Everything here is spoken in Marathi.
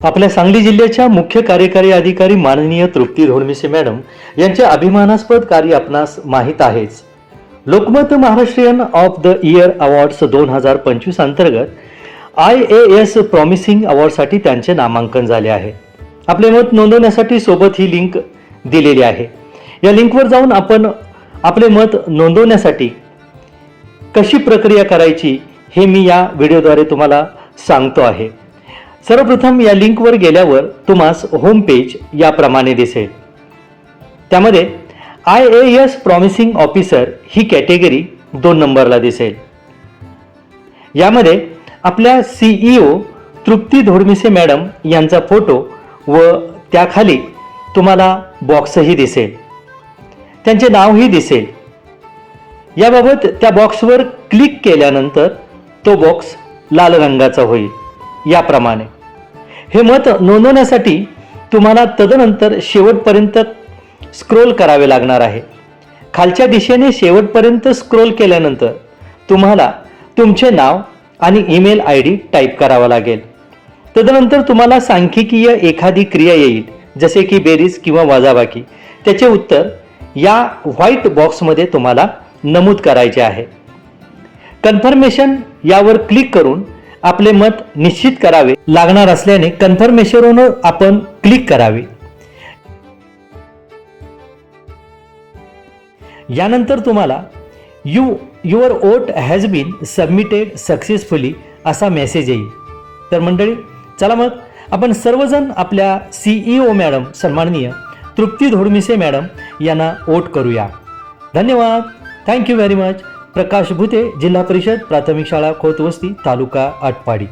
आपल्या सांगली जिल्ह्याच्या मुख्य कार्यकारी अधिकारी माननीय तृप्ती धोडमिसे मॅडम यांचे अभिमानास्पद कार्य आपणास माहीत आहेच. Lokmat Maharashtrian of the year awards दोन हजार पंचवीस अंतर्गत आय ए एस प्रॉमिसिंग अवॉर्डसाठी त्यांचे नामांकन झाले आहे. आपले मत नोंदवण्यासाठी सोबत ही लिंक दिलेली आहे. या लिंकवर जाऊन आपण आपले मत नोंदवण्यासाठी कशी प्रक्रिया करायची हे मी या व्हिडिओद्वारे तुम्हाला सांगतो आहे. सर्वप्रथम या लिंकवर गेल्यावर तुम्हास होम पेज याप्रमाणे दिसेल. त्यामध्ये I A S promising officer he category दोन नंबरला दिसेल. यामध्ये आपल्या सीईओ तृप्ती धोडमिसे मॅडम यांचा फोटो व त्याखाली तुम्हाला बॉक्सही दिसेल. त्यांचे नावही दिसेल. याबाबत त्या बॉक्सवर क्लिक केल्यानंतर तो बॉक्स लाल रंगाचा होईल. याप्रमाणे. हे मत नोंदवण्यासाठी तुम्हाला तदनंतर शेवटपर्यंत स्क्रोल करावे लागणार आहे. खालच्या दिशेने शेवटपर्यंत स्क्रोल केल्यानंतर तुम्हाला तुमचे नाव आणि ईमेल आय डी टाईप करावा लागेल. तदनंतर तुम्हाला सांख्यिकीय एखादी क्रिया येईल जसे की बेरीज किंवा वजाबाकी. त्याचे उत्तर या व्हाईट बॉक्समध्ये तुम्हाला नमूद करायचे आहे. कन्फर्मेशन यावर क्लिक करून आपले मत निश्चित करावे लागणार असल्याने कन्फर्मेशनवर आपण क्लिक करावे. यानंतर तुम्हाला you your vote has been submitted successfully असा मेसेज येईल. तर मंडळी चला मग आपण सर्वजण आपल्या सीईओ मॅडम सन्माननीय तृप्ती धोडमिसे मॅडम यांना ओट करूया. धन्यवाद. Thank you very much Prakash Bhute जिल्हा परिषद प्राथमिक शाळा खोतवस्ती तालुका आटपाडी.